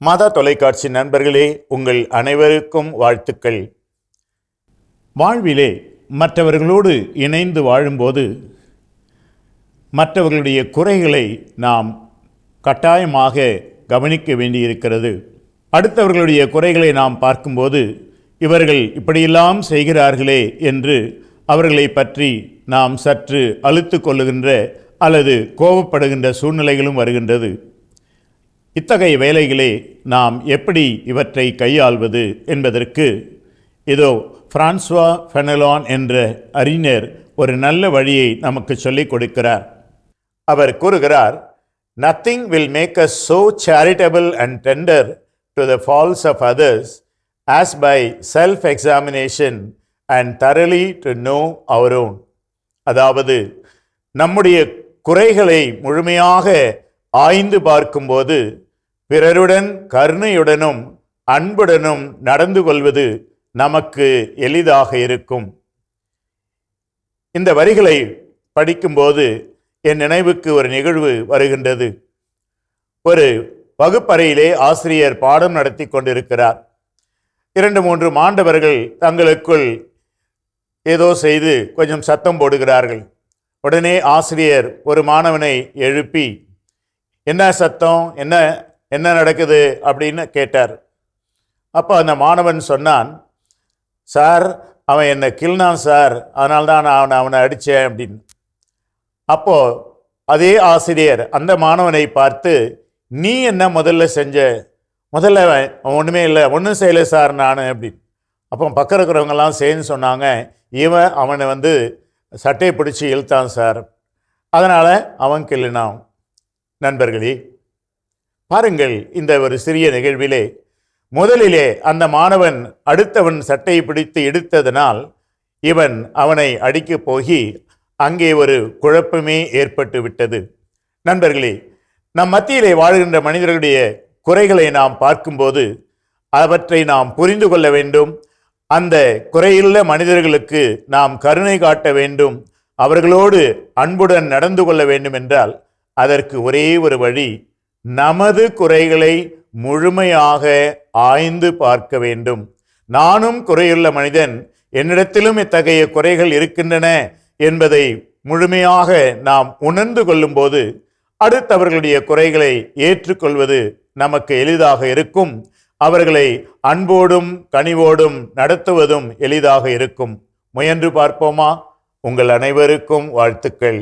மாதா தொலைக்காட்சி நண்பர்களே உங்கள் அனைவருக்கும் வாழ்த்துக்கள். வாழ்விலே மற்றவர்களோடு இணைந்து வாழும்போது மற்றவர்களுடைய குறைகளை நாம் கட்டாயமாக கவனிக்க வேண்டியிருக்கிறது. அடுத்தவர்களுடைய குறைகளை நாம் பார்க்கும்போது இவர்கள் இப்படியெல்லாம் செய்கிறார்களே என்று அவர்களை பற்றி நாம் சற்று அழுத்து கொள்ளுகின்ற அல்லது கோபப்படுகின்ற சூழ்நிலைகளும் வருகின்றது. இத்தகைய வேலைகளே நாம் எப்படி இவற்றை கையாள்வது என்பதற்கு இதோ பிரான்சுவா ஃபெனலான் என்ற அறிஞர் ஒரு நல்ல வழியை நமக்கு சொல்லிக் கொடுக்கிறார். அவர் கூறுகிறார் nothing will make a so charitable and tender to the faults of others as by self examination and thoroughly to know our own அதாவது நம்முடைய குறைகளை முழுமையாக ஆய்ந்து பார்க்கும்போது பிறருடன் கருணையுடனும் அன்புடனும் நடந்து கொள்வது நமக்கு எளிதாக இருக்கும். இந்த வரிகளை படிக்கும்போது என் நினைவுக்கு ஒரு நிகழ்வு வருகின்றது. ஒரு வகுப்பறையிலே ஆசிரியர் பாடம் நடத்தி கொண்டிருக்கிறார். இரண்டு மூன்று மாண்டவர்கள் தங்களுக்குள் ஏதோ செய்து கொஞ்சம் சத்தம் போடுகிறார்கள். உடனே ஆசிரியர் ஒரு மாணவனை எழுப்பி என்ன சத்தம்? என்ன என்ன நடக்குது? அப்படின்னு கேட்டார். அப்போ அந்த மாணவன் சொன்னான் சார் அவன் என்னை கிள்னான் சார். அதனால தான் நான் அவனை அவனை அடித்தேன் அப்படின்னு. அப்போது அதே ஆசிரியர் அந்த மாணவனை பார்த்து நீ என்ன முதல்ல செஞ்ச? முதல்ல அவன் ஒன்றுமே இல்லை. ஒன்றும் செய்யலை சார் நான் அப்படின்னு. அப்போ பக்கம் இருக்கிறவங்கெல்லாம் சேர்ந்து சொன்னாங்க இவன் அவனை வந்து சட்டையை பிடிச்சி இழுத்தான் சார். அதனால் அவன் கிள்ளினான். நண்பர்களே பாருங்கள் இந்த ஒரு சிறிய நிகழ்விலே. முதலிலே அந்த மாணவன் அடுத்தவன் சட்டையை பிடித்து எடுத்ததனால் இவன் அவனை அடிக்கப் போகி அங்கே ஒரு குழப்பமே ஏற்பட்டு விட்டது. நண்பர்களே நம் மத்தியிலே வாழ்கின்ற மனிதர்களுடைய குறைகளை நாம் பார்க்கும்போது அவற்றை நாம் புரிந்து கொள்ள வேண்டும். அந்த குறையுள்ள மனிதர்களுக்கு நாம் கருணை காட்ட வேண்டும். அவர்களோடு அன்புடன் நடந்து கொள்ள வேண்டும் என்றால் அதற்கு ஒரே ஒரு வழி நமது குறைகளை முழுமையாக ஆய்ந்து பார்க்க வேண்டும். நானும் குறையுள்ள மனிதன் என்னிடத்திலும் இத்தகைய குறைகள் இருக்கின்றன என்பதை முழுமையாக நாம் உணர்ந்து கொள்ளும்போது அடுத்தவர்களுடைய குறைகளை ஏற்றுக்கொள்வது நமக்கு எளிதாக இருக்கும். அவர்களை அன்போடும் கனிவோடும் நடத்துவதும் எளிதாக இருக்கும். முயன்று பார்ப்போமா? உங்கள் அனைவருக்கும் வாழ்த்துக்கள்.